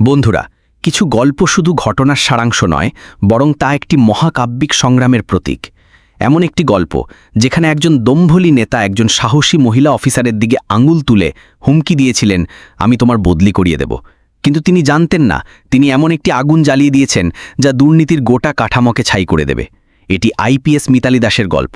বন্ধুরা, কিছু গল্প শুধু ঘটনার সারাংশ নয়, বরং তা একটি মহাকাব্যিক সংগ্রামের প্রতীক। এমন একটি গল্প, যেখানে একজন দম্ভলি নেতা একজন সাহসী মহিলা অফিসারের দিকে আঙুল তুলে হুমকি দিয়েছিলেন, আমি তোমার বদলি করিয়ে দেব। কিন্তু তিনি জানতেন না, তিনি এমন একটি আগুন জ্বালিয়ে দিয়েছেন, যা দুর্নীতির গোটা কাঠামোকে ছাই করে দেবে। এটি আইপিএস মিতালি দাসের গল্প।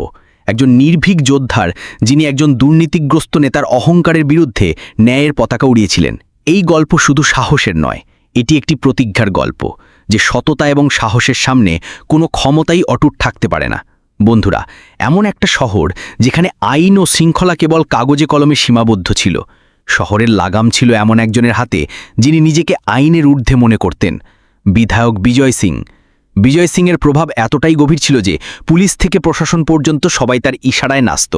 একজন নির্ভীক যোদ্ধার, যিনি একজন দুর্নীতিগ্রস্ত নেতার অহংকারের বিরুদ্ধে ন্যায়ের পতাকা উড়িয়েছিলেন, এই গল্প শুধু সাহসের নয় এটি একটি প্রতিজ্ঞার গল্প, যে সততা এবং সাহসের সামনে কোনো ক্ষমতাই অটুট থাকতে পারে না। বন্ধুরা, এমন একটা শহর যেখানে আইন ও শৃঙ্খলা কেবল কাগজে কলমে সীমাবদ্ধ ছিল। শহরের লাগাম ছিল এমন একজনের হাতে, যিনি নিজেকে আইনের ঊর্ধ্বে মনে করতেন। বিধায়ক বিজয় সিং। বিজয় সিংয়ের প্রভাব এতটাই গভীর ছিল যে পুলিশ থেকে প্রশাসন পর্যন্ত সবাই তার ইশারায় নাচত।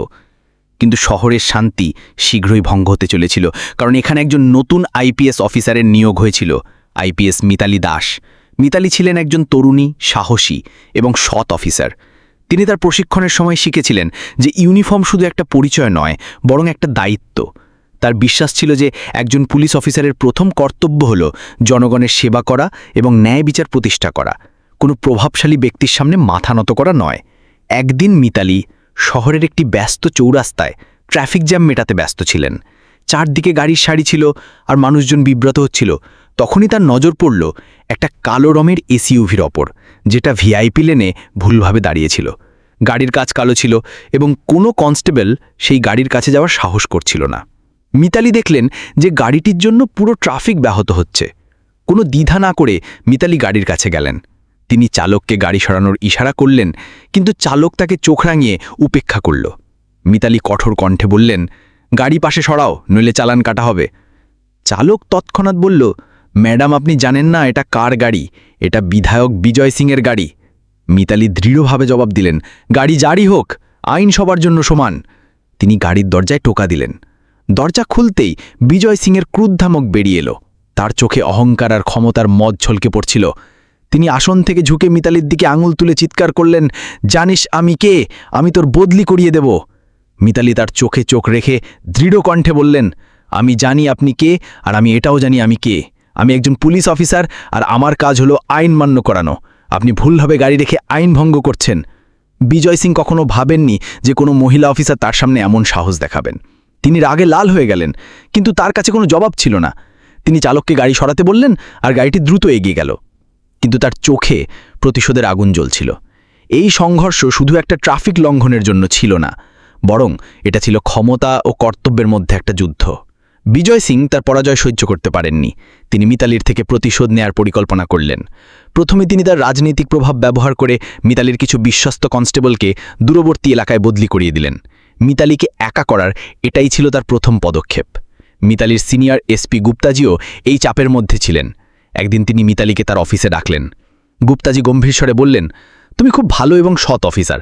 কিন্তু শহরের শান্তি শীঘ্রই ভঙ্গ হতে চলেছিল, কারণ এখানে একজন নতুন আইপিএস অফিসারের নিয়োগ হয়েছিল। আইপিএস মিতালি দাস। মিতালি ছিলেন একজন তরুণী, সাহসী এবং সৎ অফিসার। তিনি তার প্রশিক্ষণের সময় শিখেছিলেন যে ইউনিফর্ম শুধু একটা পরিচয় নয়, বরং একটা দায়িত্ব। তার বিশ্বাস ছিল যে একজন পুলিশ অফিসারের প্রথম কর্তব্য হল জনগণের সেবা করা এবং ন্যায় বিচার প্রতিষ্ঠা করা। কোনো প্রভাবশালী ব্যক্তির সামনে মাথা নত করা নয়। একদিন মিতালি শহরের একটি ব্যস্ত চৌরাস্তায় ট্রাফিক জ্যাম মেটাতে ব্যস্ত ছিলেন। চারদিকে গাড়ির সারি ছিল আর মানুষজন বিব্রত হচ্ছিল। তখনই তার নজর পড়ল একটা কালো রঙের এসইউভির ওপর, যেটা ভিআইপি লেনে ভুলভাবে দাঁড়িয়েছিল। গাড়ির কাজ কালো ছিল এবং কোনো কনস্টেবল সেই গাড়ির কাছে যাওয়ার সাহস করছিল না। মিতালি দেখলেন যে গাড়িটির জন্য পুরো ট্রাফিক ব্যাহত হচ্ছে। কোনো দ্বিধা না করে মিতালি গাড়ির কাছে গেলেন। তিনি চালককে গাড়ি সরানোর ইশারা করলেন, কিন্তু চালক তাকে চোখ রাঙিয়ে উপেক্ষা করল। মিতালি কঠোর কণ্ঠে বললেন, গাড়ি পাশে সরাও, নইলে চালান কাটা হবে। চালক তৎক্ষণাৎ বলল ম্যাডাম, আপনি জানেন না এটা কার গাড়ি? এটা বিধায়ক বিজয় সিংয়ের গাড়ি। মিতালি দৃঢ়ভাবে জবাব দিলেন, গাড়ি জারি হোক, আইন সবার জন্য সমান। তিনি গাড়ির দরজায় টোকা দিলেন। দরজা খুলতেই বিজয় সিংয়ের ক্রুদ্ধামক বেরিয়ে এলো। তার চোখে অহংকার আর ক্ষমতার মদ ছলকে পড়ছিল। তিনি আসন থেকে ঝুঁকে মিতালির দিকে আঙুল তুলে চিৎকার করলেন, জানিস আমি কে? আমি তোর বদলি করিয়ে দেব। মিতালি তার চোখে চোখ রেখে দৃঢ় কণ্ঠে বললেন, আমি জানি আপনি কে, আর আমি এটাও জানি আমি কে। আমি একজন পুলিশ অফিসার আর আমার কাজ হলো আইন মান্য করানো। আপনি ভুলভাবে গাড়ি রেখে আইন ভঙ্গ করছেন। বিজয় সিং কখনো ভাবেননি যে কোনো মহিলা অফিসার তার সামনে এমন সাহস দেখাবেন। তিনি রাগে লাল হয়ে গেলেন, কিন্তু তার কাছে কোনো জবাব ছিল না। তিনি চালককে গাড়ি সরাতে বললেন আর গাড়িটি দ্রুত এগিয়ে গেল। কিন্তু তার চোখে প্রতিশোধের আগুন জ্বলছিল। এই সংঘর্ষ শুধু একটা ট্রাফিক লঙ্ঘনের জন্য ছিল না, বরং এটা ছিল ক্ষমতা ও কর্তব্যের মধ্যে একটা যুদ্ধ। বিজয় সিং তার পরাজয় সহ্য করতে পারেননি। তিনি মিতালির থেকে প্রতিশোধ নেয়ার পরিকল্পনা করলেন। প্রথমে তিনি তার রাজনৈতিক প্রভাব ব্যবহার করে মিতালির কিছু বিশ্বস্ত কনস্টেবলকে দূরবর্তী এলাকায় বদলি করিয়ে দিলেন। মিতালিকে একা করার এটাই ছিল তার প্রথম পদক্ষেপ। মিতালির সিনিয়র এসপি গুপ্তাজিও এই চাপের মধ্যে ছিলেন। একদিন তিনি মিতালিকে তার অফিসে ডাকলেন। গুপ্তাজি গম্ভীর স্বরে বললেন, তুমি খুব ভালো এবং সৎ অফিসার,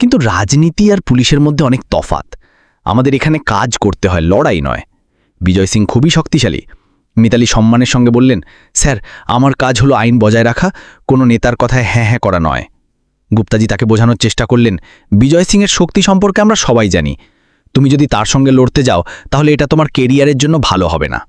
কিন্তু রাজনীতি আর পুলিশের মধ্যে অনেক তফাত। আমাদের এখানে কাজ করতে হয়, লড়াই নয়। বিজয় সিং খুবই শক্তিশালী। মিতালি সম্মানের সঙ্গে বললেন, স্যার, আমার কাজ হলো আইন বজায় রাখা, কোনো নেতার কথায় হ্যাঁ হ্যাঁ করা নয়। গুপ্তাজি তাকে বোঝানোর চেষ্টা করলেন, বিজয় সিংয়ের শক্তি সম্পর্কে আমরা সবাই জানি। তুমি যদি তার সঙ্গে লড়তে যাও, তাহলে এটা তোমার কেরিয়ারের জন্য ভালো হবে না।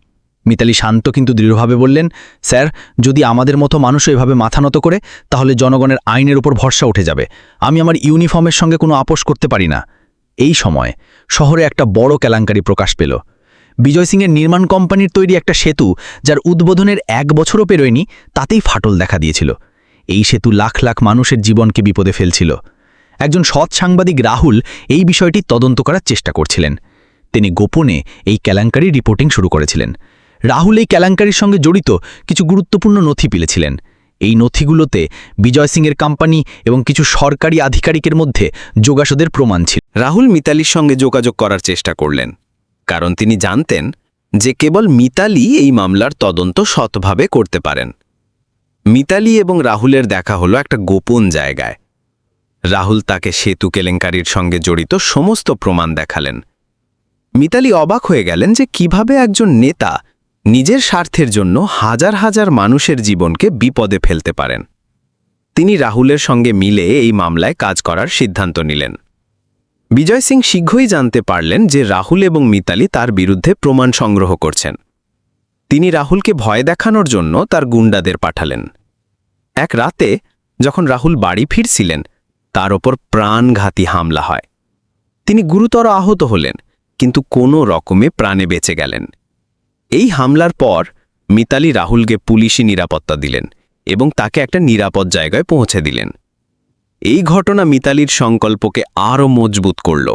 মিতালি শান্ত কিন্তু দৃঢ়ভাবে বললেন, স্যার, যদি আমাদের মতো মানুষ এভাবে মাথা নত করে, তাহলে জনগণের আইনের উপর ভরসা উঠে যাবে। আমি আমার ইউনিফর্মের সঙ্গে কোনো আপোষ করতে পারি না। এই সময় শহরে একটা বড় কেলাঙ্কারি প্রকাশ পেল। বিজয় সিংয়ের নির্মাণ কোম্পানির তৈরি একটা সেতু, যার উদ্বোধনের এক বছরও পেরোয়নি, তাতেই ফাটল দেখা দিয়েছিল। এই সেতু লাখ লাখ মানুষের জীবনকে বিপদে ফেলছিল। একজন সৎ সাংবাদিক রাহুল এই বিষয়টি তদন্ত করার চেষ্টা করছিলেন। তিনি গোপনে এই কেলাঙ্কারি রিপোর্টিং শুরু করেছিলেন। রাহুল এই কেলাঙ্কারির সঙ্গে জড়িত কিছু গুরুত্বপূর্ণ নথি পেলেছিলেন। এই নথিগুলোতে বিজয় সিংয়ের কোম্পানি এবং কিছু সরকারি আধিকারিকের মধ্যে যোগাসদের প্রমাণ ছিল। রাহুল মিতালির সঙ্গে যোগাযোগ করার চেষ্টা করলেন। কারণ তিনি জানতেন যে কেবল মিতালি এই মামলার তদন্ত সৎভাবে করতে পারেন। মিতালি এবং রাহুলের দেখা হলো একটা গোপন জায়গায়। রাহুল তাকে সেতু কেলেঙ্কারির সঙ্গে জড়িত সমস্ত প্রমাণ দেখালেন। মিতালি অবাক হয়ে গেলেন যে কীভাবে একজন নেতা নিজের স্বার্থের জন্য হাজার হাজার মানুষের জীবনকে বিপদে ফেলতে পারেন। তিনি রাহুলের সঙ্গে মিলে এই মামলায় কাজ করার সিদ্ধান্ত নিলেন। বিজয় সিং শীঘ্রই জানতে পারলেন যে রাহুল এবং মিতালি তার বিরুদ্ধে প্রমাণ সংগ্রহ করছেন। তিনি রাহুলকে ভয় দেখানোর জন্য তার গুন্ডাদের পাঠালেন। এক রাতে যখন রাহুল বাড়ি ফিরছিলেন, তার ওপর প্রাণঘাতী হামলা হয়। তিনি গুরুতর আহত হলেন, কিন্তু কোনো রকমে প্রাণে বেঁচে গেলেন। এই হামলার পর মিতালি রাহুলকে পুলিশি নিরাপত্তা দিলেন এবং তাকে একটা নিরাপদ জায়গায় পৌঁছে দিলেন। এই ঘটনা মিতালির সংকল্পকে আরও মজবুত করল।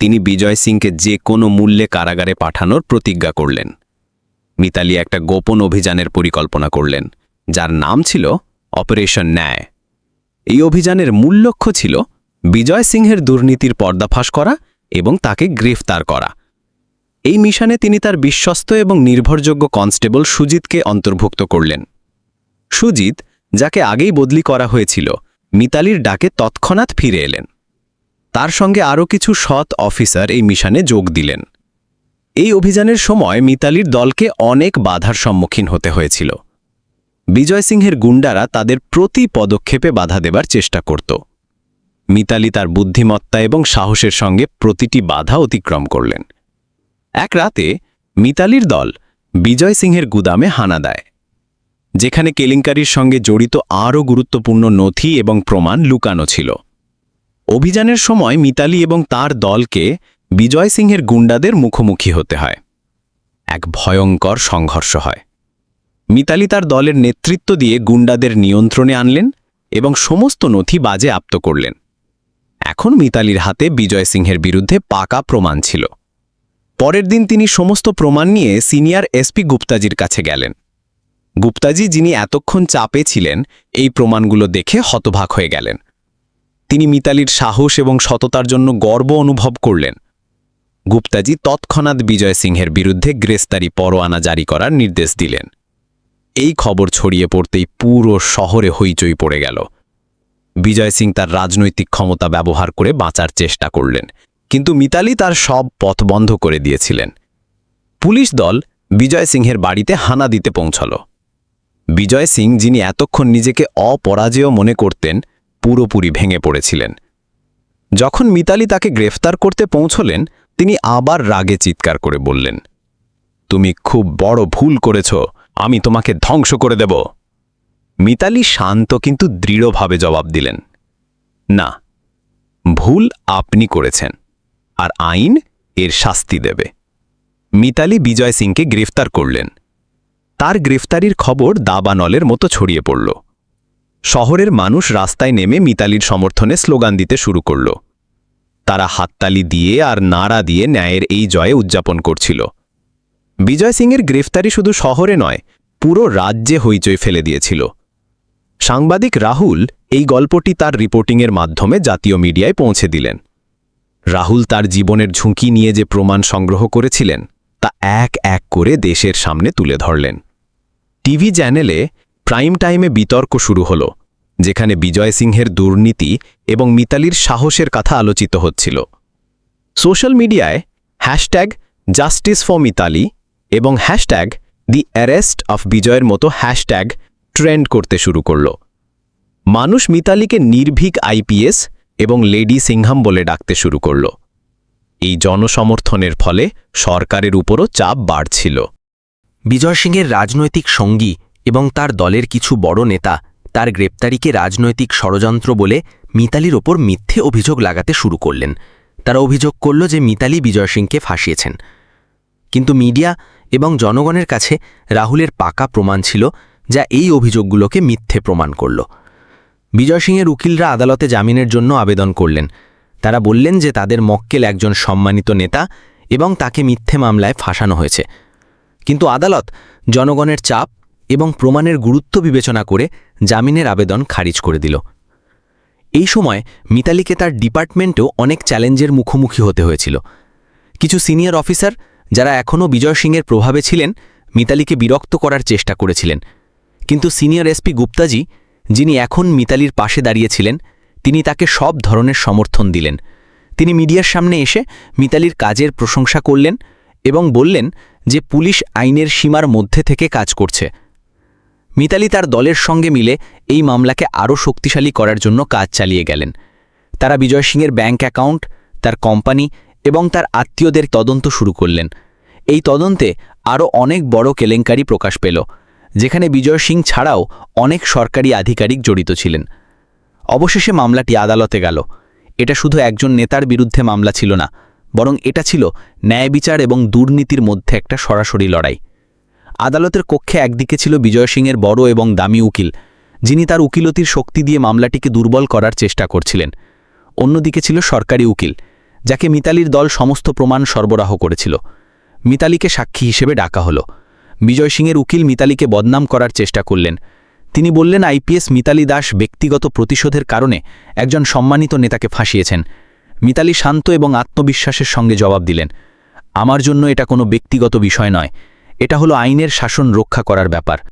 তিনি বিজয় সিংকে যে কোনো মূল্যে কারাগারে পাঠানোর প্রতিজ্ঞা করলেন। মিতালি একটা গোপন অভিযানের পরিকল্পনা করলেন, যার নাম ছিল অপারেশন ন্যায়। এই অভিযানের মূল লক্ষ্য ছিল বিজয় সিংহের দুর্নীতির পর্দাফাশ করা এবং তাকে গ্রেফতার করা। এই মিশনে তিনি তার বিশ্বস্ত এবং নির্ভরযোগ্য কনস্টেবল সুজিতকে অন্তর্ভুক্ত করলেন। সুজিত, যাকে আগেই বদলি করা হয়েছিল মিতালির ডাকে তৎক্ষণাৎ ফিরে এলেন। তার সঙ্গে আরও কিছু সৎ অফিসার এই মিশনে যোগ দিলেন। এই অভিযানের সময় মিতালির দলকে অনেক বাধার সম্মুখীন হতে হয়েছিল। বিজয় সিংহের গুন্ডারা তাদের প্রতি পদক্ষেপে বাধা দেবার চেষ্টা করত। মিতালি তার বুদ্ধিমত্তা এবং সাহসের সঙ্গে প্রতিটি বাধা অতিক্রম করলেন। এক রাতে মিতালির দল বিজয় সিংহের গুদামে হানা দেয়। যেখানে কেলেঙ্কারির সঙ্গে জড়িত আরও গুরুত্বপূর্ণ নথি এবং প্রমাণ লুকানো ছিল। অভিযানের সময় মিতালি এবং তার দলকে বিজয় সিংহের গুন্ডাদের মুখোমুখি হতে হয়। এক ভয়ঙ্কর সংঘর্ষ হয়। মিতালি তার দলের নেতৃত্ব দিয়ে গুন্ডাদের নিয়ন্ত্রণে আনলেন এবং সমস্ত নথি বাজে আপ্ত করলেন। এখন মিতালির হাতে বিজয় সিংহের বিরুদ্ধে পাকা প্রমাণ ছিল। পরের দিন তিনি সমস্ত প্রমাণ নিয়ে সিনিয়র এসপি গুপ্তাজির কাছে গেলেন। গুপ্তাজি যিনি এতক্ষণ চাপে ছিলেন, এই প্রমাণগুলো দেখে হতভাগ হয়ে গেলেন। তিনি মিতালির সাহস এবং সততার জন্য গর্ব অনুভব করলেন। গুপ্তাজি তৎক্ষণাৎ বিজয় সিংহের বিরুদ্ধে গ্রেস্তারি পরোয়ানা জারি করার নির্দেশ দিলেন। এই খবর ছড়িয়ে পড়তেই পুরো শহরে হইচই পড়ে গেল। বিজয় সিং তার রাজনৈতিক ক্ষমতা ব্যবহার করে বাঁচার চেষ্টা করলেন, কিন্তু মিতালি তার সব পথ বন্ধ করে দিয়েছিলেন। পুলিশ দল বিজয় সিংহের বাড়িতে হানা দিতে পৌঁছল। বিজয় সিং যিনি এতক্ষণ নিজেকে অপরাজেয় মনে করতেন, পুরোপুরি ভেঙে পড়েছিলেন। যখন মিতালি তাকে গ্রেফতার করতে পৌঁছলেন, তিনি আবার রাগে চিৎকার করে বললেন, তুমি খুব বড় ভুল করেছ, আমি তোমাকে ধ্বংস করে দেব। মিতালি শান্ত কিন্তু দৃঢ়ভাবে জবাব দিলেন, না, ভুল আপনি করেছেন, আর আইন এর শাস্তি দেবে। মিতালি বিজয় সিংকে গ্রেফতার করলেন। তার গ্রেফতারির খবর দাবানলের মতো ছড়িয়ে পড়ল। শহরের মানুষ রাস্তায় নেমে মিতালির সমর্থনে স্লোগান দিতে শুরু করল। তারা হাততালি দিয়ে আর নাড়া দিয়ে ন্যায়ের এই জয়ে উদযাপন করছিল। বিজয় সিংয়ের গ্রেফতারি শুধু শহরে নয়, পুরো রাজ্যে হইচই ফেলে দিয়েছিল। সাংবাদিক রাহুল এই গল্পটি তার রিপোর্টিংয়ের মাধ্যমে জাতীয় মিডিয়ায় পৌঁছে দিলেন। রাহুল তার জীবনের ঝুঁকি নিয়ে যে প্রমাণ সংগ্রহ করেছিলেন, তা এক এক করে দেশের সামনে তুলে ধরলেন। টিভি চ্যানেলে প্রাইম টাইমে বিতর্ক শুরু হল, যেখানে বিজয় সিংহের দুর্নীতি এবং মিতালির সাহসের কথা আলোচিত হচ্ছিল। সোশ্যাল মিডিয়ায় হ্যাশট্যাগ জাস্টিস ফর মিতালি এবং হ্যাশট্যাগ দি অ্যারেস্ট অফ বিজয়ের মতো হ্যাশট্যাগ ট্রেন্ড করতে শুরু করল। মানুষ মিতালিকে নির্ভীক আইপিএস এবং লেডি সিংহাম বলে ডাকতে শুরু করল। এই জনসমর্থনের ফলে সরকারের উপরও চাপ বাড়ছিল। বিজয় সিংয়ের রাজনৈতিক সঙ্গী এবং তার দলের কিছু বড় নেতা তার গ্রেপ্তারিকে রাজনৈতিক ষড়যন্ত্র বলে মিতালির ওপর মিথ্যে অভিযোগ লাগাতে শুরু করলেন। তারা অভিযোগ করল যে মিতালি বিজয় সিংকে ফাঁসিয়েছেন। কিন্তু মিডিয়া এবং জনগণের কাছে রাহুলের পাকা প্রমাণ ছিল যা এই অভিযোগগুলোকে মিথ্যে প্রমাণ করল। বিজয় সিংয়ের উকিলরা আদালতে জামিনের জন্য আবেদন করলেন। তারা বললেন যে তাদের মক্কেল একজন সম্মানিত নেতা এবং তাকে মিথ্যে মামলায় ফাঁসানো হয়েছে। কিন্তু আদালত জনগণের চাপ এবং প্রমাণের গুরুত্ব বিবেচনা করে জামিনের আবেদন খারিজ করে দিল। এই সময় মিতালিকে তার ডিপার্টমেন্টেও অনেক চ্যালেঞ্জের মুখোমুখি হতে হয়েছিল। কিছু সিনিয়র অফিসার যারা এখনও বিজয় সিংয়ের প্রভাবে ছিলেন, মিতালিকে বিরক্ত করার চেষ্টা করেছিলেন। কিন্তু সিনিয়র এসপি গুপ্তাজি, যিনি এখন মিতালির পাশে দাঁড়িয়েছিলেন তিনি তাকে সব ধরনের সমর্থন দিলেন। তিনি মিডিয়ার সামনে এসে মিতালির কাজের প্রশংসা করলেন এবং বললেন যে পুলিশ আইনের সীমার মধ্যে থেকে কাজ করছে। মিতালি তার দলের সঙ্গে মিলে এই মামলাকে আরও শক্তিশালী করার জন্য কাজ চালিয়ে গেলেন। তারা বিজয় সিংয়ের ব্যাঙ্ক অ্যাকাউন্ট, তার কোম্পানি এবং তার আত্মীয়দের তদন্ত শুরু করলেন। এই তদন্তে আরও অনেক বড় কেলেঙ্কারি প্রকাশ পেল, যেখানে বিজয় সিং ছাড়াও অনেক সরকারি আধিকারিক জড়িত ছিলেন। অবশেষে মামলাটি আদালতে গেল। এটা শুধু একজন নেতার বিরুদ্ধে মামলা ছিল না বরং এটা ছিল ন্যায় বিচার এবং দুর্নীতির মধ্যে একটা সরাসরি লড়াই। আদালতের কক্ষে একদিকে ছিল বিজয় সিংয়ের বড় এবং দামি উকিল, যিনি তার উকিলতির শক্তি দিয়ে মামলাটিকে দুর্বল করার চেষ্টা করছিলেন। অন্যদিকে ছিল সরকারি উকিল, যাকে মিতালির দল সমস্ত প্রমাণ সরবরাহ করেছিল। মিতালিকে সাক্ষী হিসেবে ডাকা হলো। বিজয় সিংয়ের উকিল মিতালিকে বদনাম করার চেষ্টা করলেন। তিনি বললেন, আইপিএস মিতালি দাস ব্যক্তিগত প্রতিশোধের কারণে একজন সম্মানিত নেতাকে ফাঁসিয়েছেন। মিতালি শান্ত এবং আত্মবিশ্বাসের সঙ্গে জবাব দিলেন, আমার জন্য এটা কোনো ব্যক্তিগত বিষয় নয়। এটা হলো আইনের শাসন রক্ষা করার ব্যাপার।